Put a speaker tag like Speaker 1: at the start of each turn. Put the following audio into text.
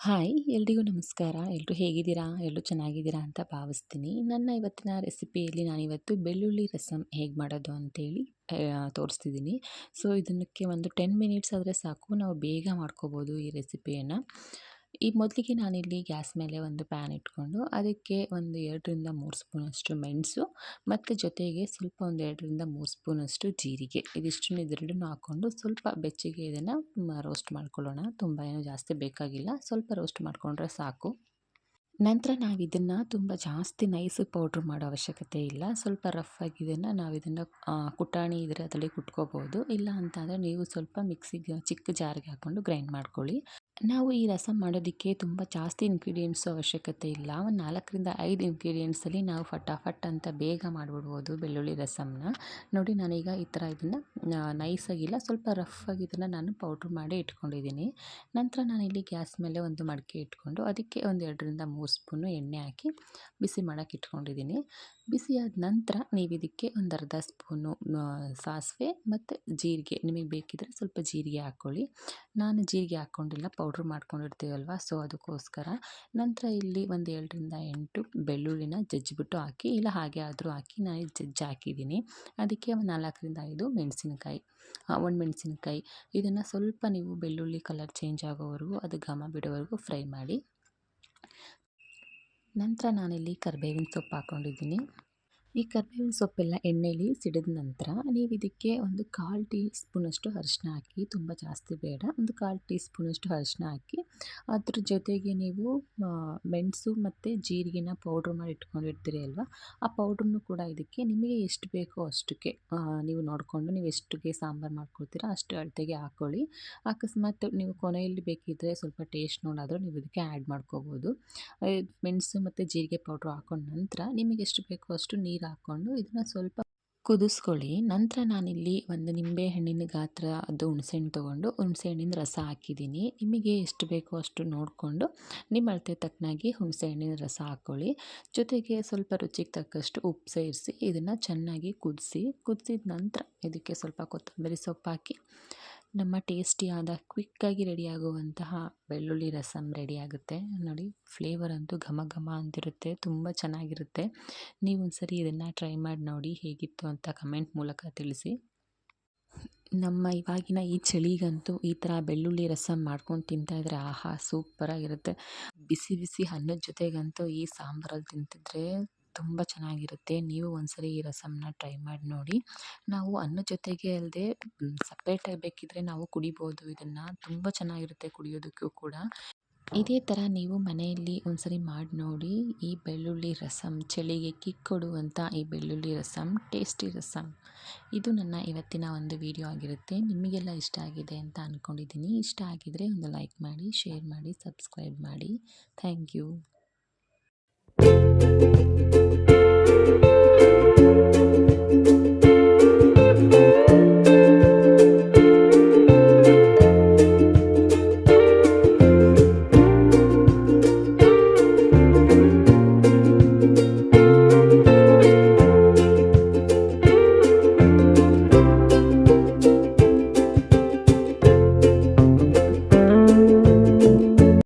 Speaker 1: Hi, ಎಲ್ರಿಗೂ ನಮಸ್ಕಾರ. ಎಲ್ಲರೂ ಹೇಗಿದ್ದೀರಾ? ಎಲ್ಲರೂ ಚೆನ್ನಾಗಿದ್ದೀರಾ ಅಂತ ಭಾವಿಸ್ತೀನಿ. ನನ್ನ ಇವತ್ತಿನ ರೆಸಿಪಿಯಲ್ಲಿ ನಾನಿವತ್ತು ಬೆಳ್ಳುಳ್ಳಿ ರಸಮ್ ಹೇಗೆ ಮಾಡೋದು ಅಂತೇಳಿ ತೋರಿಸ್ತಿದ್ದೀನಿ. ಸೊ, ಇದಕ್ಕೆ ಒಂದು ಟೆನ್ ಮಿನಿಟ್ಸ್ ಆದರೆ ಸಾಕು. ನಾವು ಬೇಗ ಮಾಡ್ಕೋಬೋದು ಈ ರೆಸಿಪಿಯನ್ನು. ಈ ಮೊದಲಿಗೆ ನಾನಿಲ್ಲಿ ಗ್ಯಾಸ್ ಮೇಲೆ ಒಂದು ಪ್ಯಾನ್ ಇಟ್ಕೊಂಡು ಅದಕ್ಕೆ ಒಂದು ಎರಡರಿಂದ ಮೂರು ಸ್ಪೂನಷ್ಟು ಮೆಣಸು ಮತ್ತು ಜೊತೆಗೆ ಸ್ವಲ್ಪ ಒಂದು ಎರಡರಿಂದ ಮೂರು ಸ್ಪೂನಷ್ಟು ಜೀರಿಗೆ. ಇದಿಷ್ಟನ್ನು ಇದೆರಡನ್ನೂ ಹಾಕ್ಕೊಂಡು ಸ್ವಲ್ಪ ಬೆಚ್ಚಗೆ ಇದನ್ನು ರೋಸ್ಟ್ ಮಾಡ್ಕೊಳ್ಳೋಣ. ತುಂಬ ಏನು ಜಾಸ್ತಿ ಬೇಕಾಗಿಲ್ಲ. ಸ್ವಲ್ಪ ರೋಸ್ಟ್ ಮಾಡಿಕೊಂಡ್ರೆ ಸಾಕು. ನಂತರ ನಾವು ಇದನ್ನು ತುಂಬ ಜಾಸ್ತಿ ನೈಸ್ ಪೌಡ್ರ್ ಮಾಡೋ ಅವಶ್ಯಕತೆ ಇಲ್ಲ. ಸ್ವಲ್ಪ ರಫ್ ಆಗಿ ಇದನ್ನು ನಾವು ಇದನ್ನು ಕುಟಾಣಿ ಇದ್ದರೆ ಅದರಲ್ಲಿ ಕುಟ್ಕೋಬೋದು. ಇಲ್ಲ ಅಂತಂದರೆ ನೀವು ಸ್ವಲ್ಪ ಮಿಕ್ಸಿಗೆ ಚಿಕ್ಕ ಜಾರಿಗೆ ಹಾಕ್ಕೊಂಡು ಗ್ರೈಂಡ್ ಮಾಡ್ಕೊಳ್ಳಿ. ನಾವು ಈ ರಸಮ್ ಮಾಡೋದಕ್ಕೆ ತುಂಬ ಜಾಸ್ತಿ ಇಂಗ್ರೀಡಿಯೆಂಟ್ಸು ಅವಶ್ಯಕತೆ ಇಲ್ಲ. ಒಂದು ನಾಲ್ಕರಿಂದ ಐದು ಇನ್ಗ್ರೀಡಿಯೆಂಟ್ಸಲ್ಲಿ ನಾವು ಫಟಾಫಟ್ ಅಂತ ಬೇಗ ಮಾಡಿಬಿಡ್ಬೋದು ಬೆಳ್ಳುಳ್ಳಿ ರಸಮ್ನ. ನೋಡಿ, ನಾನೀಗ ಈ ಥರ ಇದನ್ನು ನೈಸಾಗಿಲ್ಲ ಸ್ವಲ್ಪ ರಫ್ ಆಗಿ ಇದನ್ನು ನಾನು ಪೌಡ್ರ್ ಮಾಡಿ ಇಟ್ಕೊಂಡಿದ್ದೀನಿ. ನಂತರ ನಾನು ಇಲ್ಲಿ ಗ್ಯಾಸ್ ಮೇಲೆ ಒಂದು ಮಡಿಕೆ ಇಟ್ಕೊಂಡು ಅದಕ್ಕೆ ಒಂದು ಎರಡರಿಂದ ಮೂರು ಸ್ಪೂನು ಎಣ್ಣೆ ಹಾಕಿ ಬಿಸಿ ಮಾಡೋಕ್ಕೆ ಇಟ್ಕೊಂಡಿದ್ದೀನಿ. ಬಿಸಿ ಆದ ನಂತರ ನೀವು ಇದಕ್ಕೆ ಒಂದು ಅರ್ಧ ಸ್ಪೂನು ಸಾಸಿವೆ ಮತ್ತು ಜೀರಿಗೆ. ನಿಮಗೆ ಬೇಕಿದ್ದರೆ ಸ್ವಲ್ಪ ಜೀರಿಗೆ ಹಾಕ್ಕೊಳ್ಳಿ ನಾನು ಜೀರಿಗೆ ಹಾಕ್ಕೊಂಡಿಲ್ಲ ಪೌಡ್ರ್ ಮಾಡ್ಕೊಂಡಿರ್ತೀವಲ್ವ? ಸೊ ಅದಕ್ಕೋಸ್ಕರ ನಂತರ ಇಲ್ಲಿ ಒಂದು ಏಳರಿಂದ ಎಂಟು ಬೆಳ್ಳುಳ್ಳಿನ ಜಜ್ಜಿಬಿಟ್ಟು ಹಾಕಿ, ಇಲ್ಲ ಹಾಗೆ ಆದರೂ ಹಾಕಿ ನಾನು ಜಜ್ಜಿ ಹಾಕಿದ್ದೀನಿ. ಅದಕ್ಕೆ ಒಂದು ನಾಲ್ಕರಿಂದ ಐದು ಮೆಣಸಿನ್ಕಾಯಿ ಮೆಣಸಿನಕಾಯಿ. ಇದನ್ನು ಸ್ವಲ್ಪ ನೀವು ಬೆಳ್ಳುಳ್ಳಿ ಕಲರ್ ಚೇಂಜ್ ಆಗೋವರೆಗೂ, ಅದು ಘಮ ಬಿಡೋವರೆಗೂ ಫ್ರೈ ಮಾಡಿ. ನಂತರ ನಾನಿಲ್ಲಿ ಕರಿಬೇವಿನ ಸೊಪ್ಪು ಹಾಕ್ಕೊಂಡಿದ್ದೀನಿ ಈ ಕರ್ಬೇವಿನ ಸೊಪ್ಪೆಲ್ಲ ಎಣ್ಣೆಲಿ ಸಿಡಿದ ನಂತರ ನೀವು ಇದಕ್ಕೆ ಒಂದು ಕಾಲು ಟೀ ಸ್ಪೂನಷ್ಟು ಅರಿಶಿನ ಹಾಕಿ, ತುಂಬ ಜಾಸ್ತಿ ಬೇಡ, ಒಂದು ಕಾಲು ಟೀ ಸ್ಪೂನಷ್ಟು ಅರಿಶಿನ ಹಾಕಿ, ಅದ್ರ ಜೊತೆಗೆ ನೀವು ಮೆಣಸು ಮತ್ತು ಜೀರಿಗೆನ ಪೌಡ್ರ್ ಮಾಡಿ ಇಟ್ಕೊಂಡಿರ್ತೀರಿ ಅಲ್ವಾ? ಆ ಪೌಡ್ರನ್ನು ಕೂಡ ಇದಕ್ಕೆ ನಿಮಗೆ ಎಷ್ಟು ಬೇಕೋ ಅಷ್ಟಕ್ಕೆ ನೀವು ನೋಡಿಕೊಂಡು ನೀವು ಎಷ್ಟಿಗೆ ಸಾಂಬಾರು ಮಾಡ್ಕೊಳ್ತೀರಾ ಅಷ್ಟು ಅಳತೆಗೆ ಹಾಕ್ಕೊಳ್ಳಿ ಅಕಸ್ಮಾತ್ ನೀವು ಕೊನೆಯಲ್ಲಿ ಬೇಕಿದ್ದರೆ ಸ್ವಲ್ಪ ಟೇಸ್ಟ್ ನೋಡಾದರೂ ನೀವು ಇದಕ್ಕೆ ಆ್ಯಡ್ ಮಾಡ್ಕೋಬೋದು. ಮೆಣಸು ಮತ್ತು ಜೀರಿಗೆ ಪೌಡ್ರ್ ಹಾಕೊಂಡ ನಂತರ ನಿಮಗೆ ಎಷ್ಟು ಬೇಕೋ ಅಷ್ಟು ನೀರು ಹಾಕ್ಕೊಂಡು ಇದನ್ನು ಸ್ವಲ್ಪ ಕುದಿಸ್ಕೊಳ್ಳಿ. ನಂತರ ನಾನಿಲ್ಲಿ ಒಂದು ನಿಂಬೆ ಹಣ್ಣಿನ ಗಾತ್ರ, ಅದು ಹುಣಸೆಹಣ್ಣು ತೊಗೊಂಡು ಹುಣಸೆಹಣ್ಣಿನ ರಸ ಹಾಕಿದ್ದೀನಿ. ನಿಮಗೆ ಎಷ್ಟು ಬೇಕೋ ಅಷ್ಟು ನೋಡಿಕೊಂಡು ನಿಮ್ಮ ಅಳತೆ ತಕ್ಕನಾಗಿ ಹುಣಸೆಹಣ್ಣಿನ ರಸ ಹಾಕ್ಕೊಳ್ಳಿ ಜೊತೆಗೆ ಸ್ವಲ್ಪ ರುಚಿಗೆ ತಕ್ಕಷ್ಟು ಉಪ್ಪು ಸೇರಿಸಿ ಇದನ್ನು ಚೆನ್ನಾಗಿ ಕುದಿಸಿ, ಕುದಿಸಿದ ನಂತರ ಇದಕ್ಕೆ ಸ್ವಲ್ಪ ಕೊತ್ತಂಬರಿ ಸೊಪ್ಪು ಹಾಕಿ ನಮ್ಮ ಟೇಸ್ಟಿಯಾದ, ಕ್ವಿಕ್ಕಾಗಿ ರೆಡಿಯಾಗುವಂತಹ ಬೆಳ್ಳುಳ್ಳಿ ರಸಮ್ ರೆಡಿಯಾಗುತ್ತೆ. ನೋಡಿ ಫ್ಲೇವರ್ ಅಂತೂ ಘಮ ಘಮ ಅಂತಿರುತ್ತೆ, ತುಂಬ ಚೆನ್ನಾಗಿರುತ್ತೆ. ನೀವು ಒಂದ್ಸರಿ ಇದನ್ನು ಟ್ರೈ ಮಾಡಿ ನೋಡಿ ಹೇಗಿತ್ತು ಅಂತ ಕಮೆಂಟ್ ಮೂಲಕ ತಿಳಿಸಿ. ನಮ್ಮ ಇವಾಗಿನ ಈ ಚಳಿಗಂತೂ ಈ ಥರ ಬೆಳ್ಳುಳ್ಳಿ ರಸಮ್ ಮಾಡ್ಕೊಂಡು ತಿಂತಾಯಿದ್ರೆ ಆಹಾ, ಸೂಪರಾಗಿರುತ್ತೆ. ಬಿಸಿ ಬಿಸಿ ಅನ್ನದ ಜೊತೆಗಂತೂ ಈ ಸಾಂಬಾರಲ್ಲಿ ತಿಂತಿದ್ರೆ ತುಂಬ ಚೆನ್ನಾಗಿರುತ್ತೆ. ನೀವು ಒಂದ್ಸರಿ ಈ ರಸಮ್ನ ಟ್ರೈ ಮಾಡಿ ನೋಡಿ. ನಾವು ಅನ್ನದ ಜೊತೆಗೆ ಅಲ್ಲದೆ ಸಪ್ರೇಟಾಗಿ ಬೇಕಿದ್ದರೆ ನಾವು ಕುಡಿಬೋದು. ಇದನ್ನು ತುಂಬ ಚೆನ್ನಾಗಿರುತ್ತೆ ಕುಡಿಯೋದಕ್ಕೂ ಕೂಡ. ಇದೇ ಥರ ನೀವು ಮನೆಯಲ್ಲಿ ಒಂದ್ಸರಿ ಮಾಡಿ ನೋಡಿ. ಈ ಬೆಳ್ಳುಳ್ಳಿ ರಸಮ್ ಚಳಿಗೆ ಕಿಕ್ ಕೊಡುವಂಥ ಈ ಬೆಳ್ಳುಳ್ಳಿ ರಸಮ್ ಟೇಸ್ಟಿ ರಸಮ್ ಇದು ನನ್ನ ಇವತ್ತಿನ ಒಂದು ವಿಡಿಯೋ ಆಗಿರುತ್ತೆ. ನಿಮಗೆಲ್ಲ ಇಷ್ಟ ಆಗಿದೆ ಅಂತ ಅಂದ್ಕೊಂಡಿದ್ದೀನಿ ಇಷ್ಟ ಆಗಿದ್ದರೆ ಒಂದು ಲೈಕ್ ಮಾಡಿ, ಶೇರ್ ಮಾಡಿ, ಸಬ್ಸ್ಕ್ರೈಬ್ ಮಾಡಿ. Thank you.